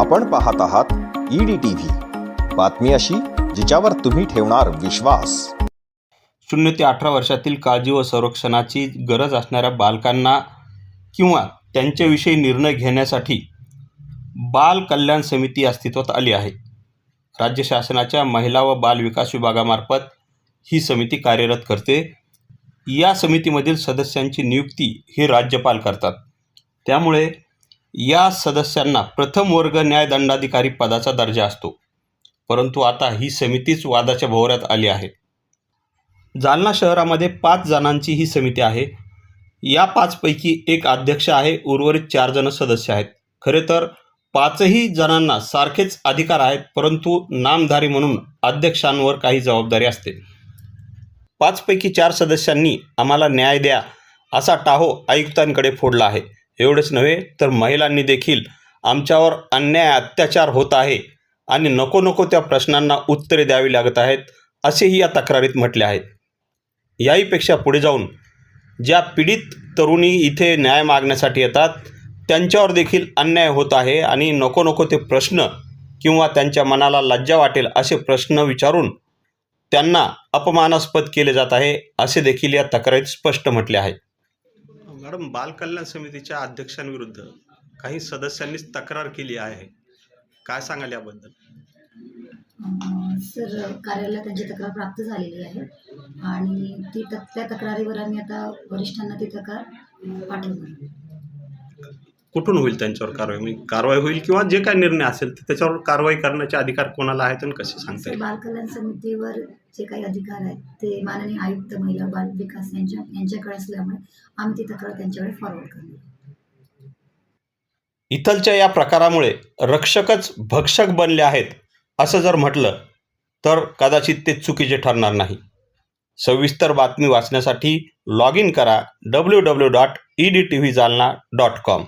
आपण पाहत आहात ईडी टीव्ही बातमी अशी जिच्यावर तुम्ही ठेवणार विश्वास. शून्य ते अठरा वर्षातील काळजी व संरक्षणाची गरज असणाऱ्या बालकांना किंवा त्यांच्याविषयी निर्णय घेण्यासाठी बाल कल्याण समिती अस्तित्वात आली आहे. राज्य शासनाच्या महिला व बाल विकास विभागामार्फत ही समिती कार्यरत करते. या समितीमधील सदस्यांची नियुक्ती ही राज्यपाल करतात. त्यामुळे या सदस्यांना प्रथम वर्ग न्यायदंडाधिकारी पदाचा दर्जा असतो. परंतु आता ही समितीच वादाच्या भोवऱ्यात आली आहे. जालना शहरामध्ये पाच जणांची ही समिती आहे. या पाचपैकी एक अध्यक्ष आहे उर्वरित चार जण सदस्य आहेत. खरे तर पाचही जणांना सारखेच अधिकार आहेत परंतु नामधारी म्हणून अध्यक्षांवर काही जबाबदारी असते. पाचपैकी चार सदस्यांनी आम्हाला न्याय द्या असा टाहो आयुक्तांकडे फोडला आहे. एवढेच नव्हे तर महिलांनी देखील आमच्यावर अन्याय अत्याचार होत आहे आणि नको नको त्या प्रश्नांना उत्तरे द्यावी लागत आहेत असेही या तक्रारीत म्हटले आहेत. याहीपेक्षा पुढे जाऊन ज्या पीडित तरुणी इथे न्याय मागण्यासाठी येतात त्यांच्यावर देखील अन्याय होत आहे आणि नको नको ते प्रश्न किंवा त्यांच्या मनाला लज्जा वाटेल असे प्रश्न विचारून त्यांना अपमानास्पद केले जात आहे असे देखील या तक्रारीत स्पष्ट म्हटले आहे. मॅडम बालकल्याण समितीच्या अध्यक्षांविरुद्ध काही सदस्यांनीच तक्रार केली आहे. काय सांगाल याबद्दल? सर कार्यालयात त्यांची तक्रार प्राप्त झालेली आहे आणि ती त्या तक्रारीवर आम्ही आता वरिष्ठांना ती तक्रार पाठवली कुठून होईल त्यांच्यावर कारवाई? म्हणजे कारवाई होईल किंवा जे काय निर्णय असेल ते त्याच्यावर कारवाई करण्याचे अधिकार कोणाला आहेत आणि कसे सांगता येईल? बाल कल्याण समितीवर जे काही अधिकार आहेत ते माननीय आयुक्त महिला बाल विकास यांच्या यांच्याकडे असल्यामुळे आम्ही ती तक्रार त्यांच्याकडे फॉरवर्ड करणार इथलच्या या प्रकारामुळे रक्षकच भक्षक बनले आहेत असं जर म्हटलं तर कदाचित ते चुकीचे ठरणार नाही. सविस्तर बातमी वाचण्यासाठी लॉग इन करा W W dot E D T V Jalna dot com